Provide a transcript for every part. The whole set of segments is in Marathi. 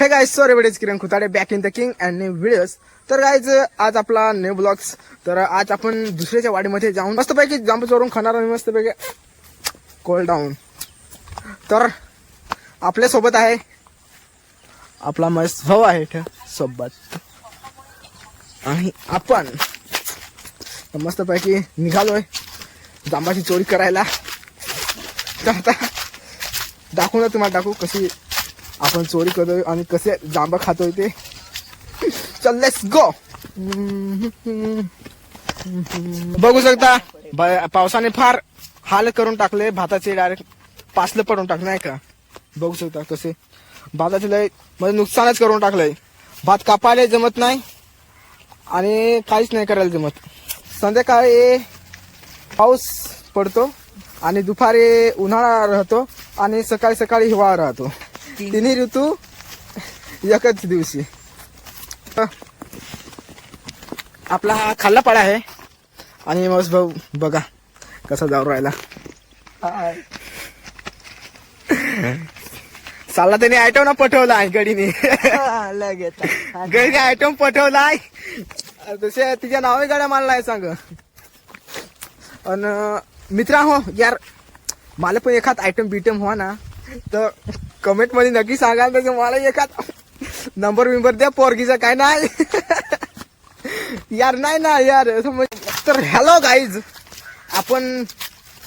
हे guy sorry बडेज Kiran Khutade back in the king and ने व्हिडिओज तर गायज आज आपला ने ब्लॉग्स तर आज आपण दुसऱ्याच्या वाडीमध्ये जाऊन मस्तपैकी जांब चोरून खाणार आणि मस्तपैकी कोल्ड डाऊन तर आपल्यासोबत आहे आपला मस्त भाऊ आहे सोबत. आणि आपण मस्तपैकी निघालोय जांबाची चोरी करायला. तर आता दाखवू ना तुम्हाला दाखवू कशी आपण चोरी करतोय आणि कसे जांबा खातोय ते. चल लेट्स गो बघू शकता पावसाने फार हाल करून टाकले भाताचे डायरेक्ट पासलं पडून टाकलं नाही का? बघू शकता कसे. भाताचे लय म्हणजे नुकसानच करून टाकलंय. भात कापायला जमत नाही आणि काहीच नाही करायला जमत. संध्याकाळी पाऊस पडतो आणि दुपारी उन्हाळा राहतो. आणि सकाळी सकाळी हिवाळा राहतो. तिन्ही ऋतू एकच दिवशी. आपला हा खाल्ला पाडा आहे. आणि मस्त भाऊ बघा कसा जाऊ राहिला. चालला त्याने आयटम ना पटवलाय गडीने. लगेच. गडीने आयटम पटवलाय तसे तिच्या नावे गाड्या मानलाय सांग. अन मित्रा हो यार मला पण एखाद आयटम बिटम हो ना तर कमेंटमध्ये नक्की सांगा त्याचं मला एखाद नंबर बिंबर द्या पोरगीचा काय नाही. यार नाही ना यार. असं म्हणजे- तर हॅलो गाईज आपण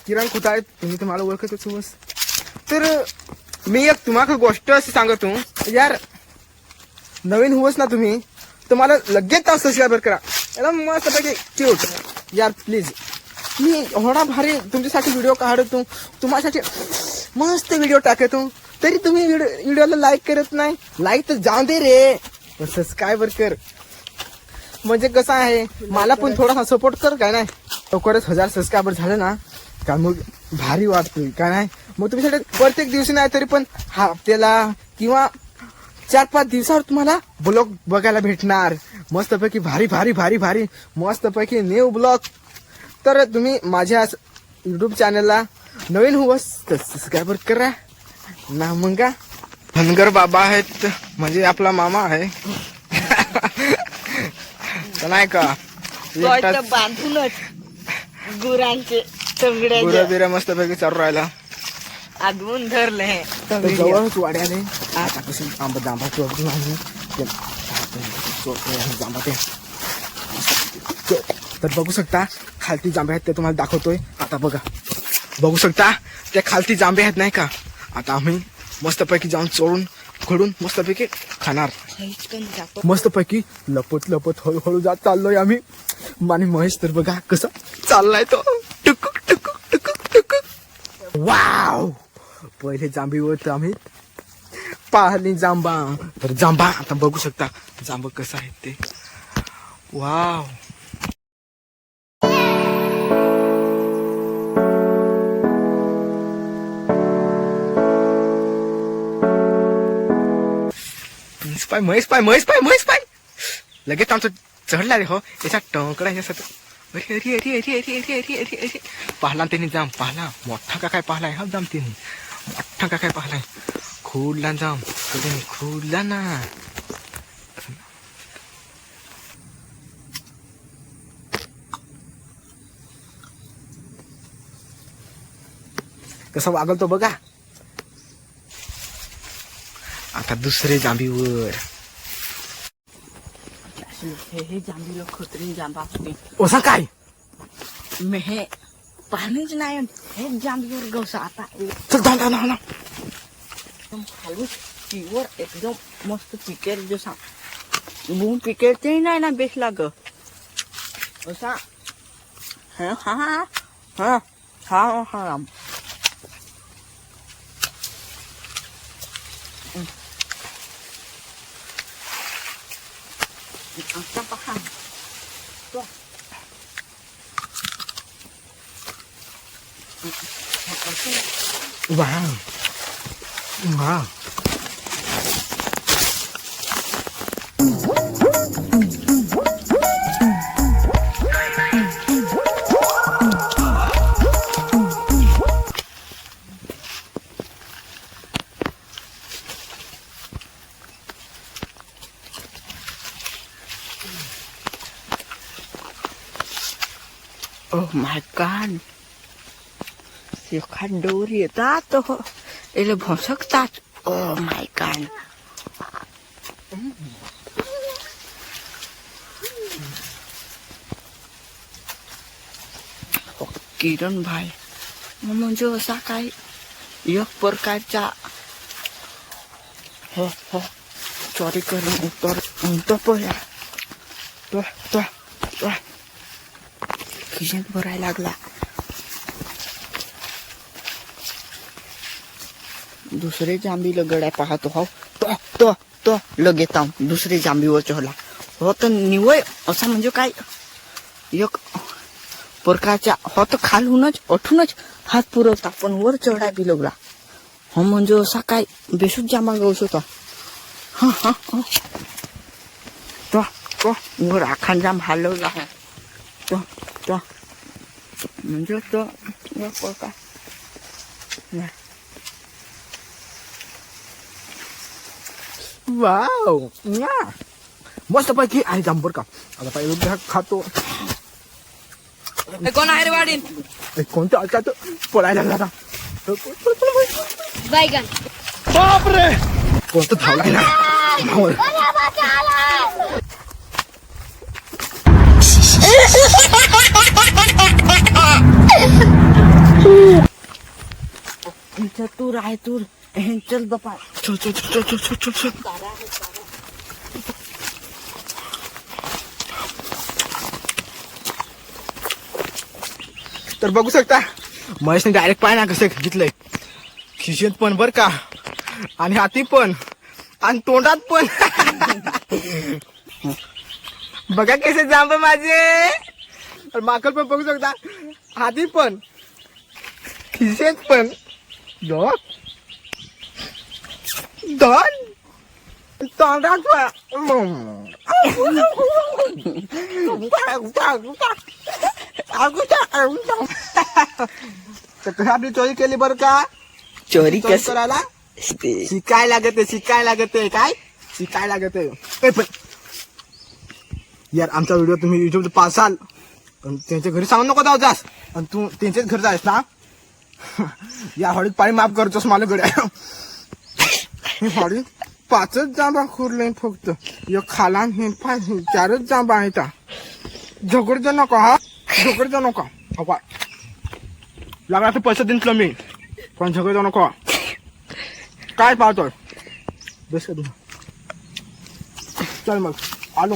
किरण खुताळे तुम्ही तर मला ओळखतच बस. तर मी एक तुम्हाला गोष्ट अशी सांगतो. यार नवीन हुवस ना तुम्ही तर मला लगेच सबस्क्राईबर करा. याला मस्तपैकी क्यूट यार प्लीज मी होणार भारी तुमच्यासाठी व्हिडिओ काढतो. तुम्हासाठी मस्त व्हिडिओ टाकतो. तरी तुम्ही व्हिडिओ व्हिडिओला लाईक करत नाही. लाईक तर जाऊ दे रे. सबस्क्रायबर कर. म्हणजे कसं आहे मला पण थोडासा सपोर्ट कर काय नाही? लवकरच हजार सबस्क्रायबर झालं ना का मग भारी वाटतोय काय नाही? मग तुमच्यासाठी प्रत्येक दिवशी नाही तरी पण हप्त्याला किंवा चार पाच दिवसावर तुम्हाला ब्लॉग बघायला भेटणार. मस्तपैकी भारी भारी भारी भारी मस्तपैकी न्यू ब्लॉग तर तुम्ही माझ्या युट्यूब चॅनलला नवीन हुवस तर सबस्क्रायबर करा ना मग का धनगर बाबा आहेत म्हणजे आपला मामा आहे नाही का बांधूनच गुरांचे गुरं बिरं मस्तपैकी चालू राहिला आगवून धरले जवळच वाड्याने आता कसं आंबा चोरतोय आणि जांभा ते तर बघू शकता खालती जांभे आहेत ते तुम्हाला दाखवतोय. आता बघा. बघू शकता त्या खालती जांभे आहेत नाही का? आता आम्ही मस्तपैकी जाऊन चोरून खडून मस्तपैकी खाणार. मस्तपैकी लपत लपत हळूहळू जात चाललोय आम्ही. आणि महेश तर बघा कसा चाललाय तो. टुकुक टुकुक टुकुक टुकुक. वाव! पहिले जांभीवर तर आम्ही पाहली जांबा तर जांबा आता बघू शकता जांब कसं आहे ते. वाव! पाय म्हैस पाय म्हैस पाय म्हैस पाय लगेच आमचं चढला रे हो याचा टोकडा याच्यासाठी अरे अरे अरे अरे अरे अरे अरे अरे अरे पाहला त्यांनी जाम पाहला मोठा का काय पाहलाय हा जाम त्यांनी मोठा का काय पाहलाय खुडला जाम कधी खुडला ना कसं वागल तो बघा आता दुसरे जांभीवर? हे जांभी लोक खोतरी जांबा असते ओसा काय? मी हे पाणीच नाही हे जांभीवर गवसा आता चल धाव धाव धाव धाव. एकदम हलवून पिवर एकदम मस्त पिकेल जसा. बूम पिकेल ते नाही ना बेस लाग. असा. हा हा. हा हा हा हा. อับประคัตัว้าวว้าว पहा तो वाव वाव माय गॉड एखाद डोर येतात हो याला भोसकतात ओ माय गॉड किरण भाई म्हणजे असा काय एक प्रकारचा हो हो चोरी करून उत्तर उंत पोया तो तो तो खिशात भरायला लागला दुसरे जांबीला गड्या पाहतो हो तो तो तो लगे आम. दुसरे जांबीवर चढला. हो तर निवय असा म्हणजे काय? एक प्रकारच्या हो तर खालूनच अठूनच हात पुरवता पण वर चढाय बी लगला. हो म्हणजे असा काय बेसूट जांबा गवस होता. हा हा हा. तो तो वर आखान जाम हलवला. आहे तो तो म्हणजे तो एक प्रकार नाही. वाव न्या. मस्त पैकी आहे जांभर का आता पाहिजे हा खातो कोण आहे रे वाडीन ए, कोणतं अचात पळायला लागला आता. पळ, पळ, पळ, पळ. बैगन बापरे कोणतं धावलाय ना धावल. चतुर आहे तूर चल बापा. चल चल चल चल चल चल चल. तर बघू शकता महेशने डायरेक्ट पाय ना कसं घेतलंय. खिशेत पण बर का? आणि हाती पण. आणि तोंडात पण. बघा कसे जांब माझे. माकल पण बघू शकता. हाती पण. खिशेत पण. कसं आपली चोरी केली बरं का चोरी कस करायला शिकाय लागत शिकाय लागत काय शिकाय लागत यार आमचा व्हिडिओ तुम्ही युट्यूब पासाल पण त्यांच्या घरी सांगू नको जाऊ जास आणि तू त्यांच्याच घरी जायस ना या हळीत पाणी माफ करतोस मला गड्या. हे हळी पाचच जांबा खुरले फक्त. एक खाला हे पाय हे चारच जांबा आहेत. झगडजो नको हा. झगडजो नको. अपा लागला तर पैसे देईन तुला मी. पण झगडजो नको काय पाहतोय? बस चल मग. आलो.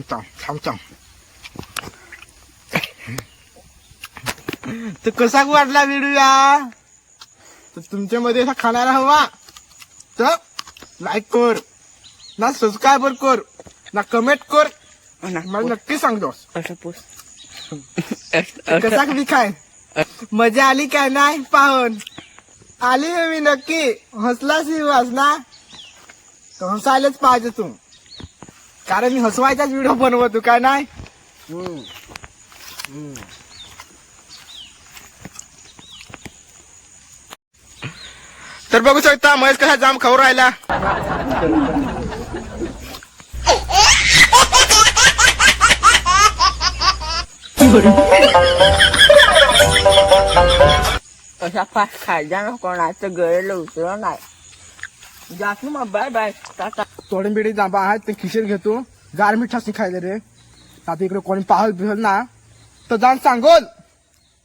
थांबता थांबता तर कसा वाटला व्हिडिओ तर तुमच्यामध्ये असा खाणारा हवा तर लाईक कर ना सबस्क्राईबर कर ना कमेंट कर मला नक्की पोस कसा मी काय मजा आली काय नाही पाहून आली मी नक्की हसलाच वाज ना तर हसायलाच पाहिजे तू कारण मी हसवायचाच व्हिडिओ बनवतो काय नाही. तर बघू शकता महेश कसा जाम खाऊ राहिला. असा फास्ट खायचा ना कोणाचं गळेलं उतरव नाही जात ना मग बाय बाय टाटा. तोडंबिडी जांबा आहेत ते खिशीर घेतो. गार मिठाशी खायला रे. आता इकडे कोणी पाहल बिहल ना तर जाण सांगोल.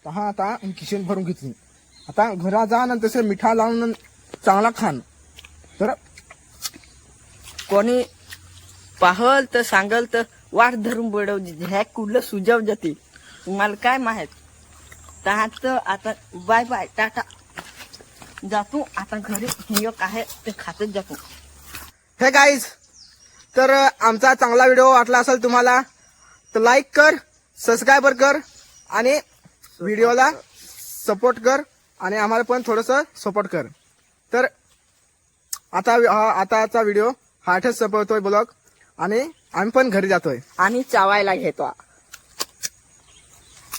तर हा आता खिशीर भरून घेतली. आता घरा जा ना तसे मिठा लावून चांगला खान. तर कोणी पाहल तर सांगल तर वाट धरून बडव ह्या कुठलं सुजाव जाते? तुम्हाला काय माहीत? तर आता बाय बाय टाटा. जातो. आता घरी हे आहे ते खातच जातो. हे गाईज तर आमचा चांगला व्हिडिओ वाटला असेल तुम्हाला तर लाईक कर सबस्क्राईबर कर आणि व्हिडिओला सपोर्ट कर आणि आम्हाला पण थोडंसं सपोर्ट कर. तर आता आताचा व्हिडिओ हा आठच संपवतोय ब्लॉग आणि आम्ही पण घरी जातोय. आणि चावायला घेतो.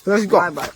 Bye bye